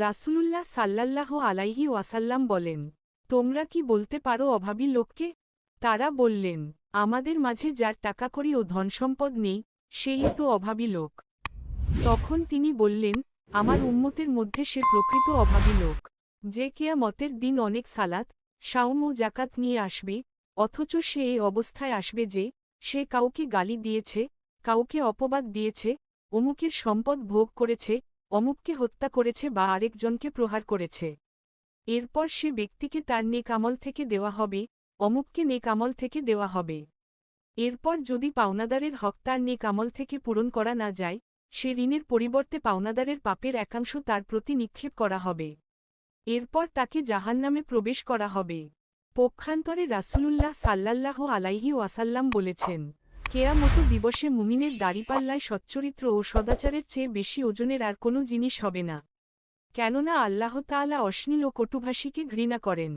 রাসূলুল্লাহ সাল্লাল্লাহ আলাইহি ওয়াসাল্লাম বলেন, তোমরা কি বলতে পারো অভাবী লোককে? তারা বললেন, আমাদের মাঝে যার টাকা করি ও ধনসম্পদ নেই, সেই তো অভাবী লোক। তখন তিনি বললেন, আমার উম্মতের মধ্যে সে প্রকৃত অভাবী লোক, যে কেয়ামতের দিন অনেক সালাত সাউম ও জাকাত নিয়ে আসবে, অথচ সে এই অবস্থায় আসবে যে, সে কাউকে গালি দিয়েছে, কাউকে অপবাদ দিয়েছে, অমুকের সম্পদ ভোগ করেছে অমুককে হত্যা করেছে বা আরেকজনকে প্রহার করেছে। এরপর সে ব্যক্তিকে তার নেক আমল থেকে দেওয়া হবে, অমুককে নেক আমল থেকে দেওয়া হবে। এরপর যদি পাওনাদারের হক তার নেক আমল থেকে পূরণ করা না যায়, সে ঋণের পরিবর্তে পাওনাদারের পাপের একাংশ তার প্রতি নিক্ষেপ করা হবে। এরপর তাকে জাহান্নামে প্রবেশ করা হবে। পক্ষান্তরে রাসূলুল্লাহ সাল্লাল্লাহ আলাইহি ওয়াসাল্লাম বলেছেন কেয়ামত দিবসে মুমিনের দাড়িপাল্লায় সচ্চরিত্র ও সদাচারের চেয়ে বেশি ওজনের আর কোনো জিনিস হবে না। কেননা আল্লাহ তাআলা অশ্লীল ও কটুভাষীকে ঘৃণা করেন।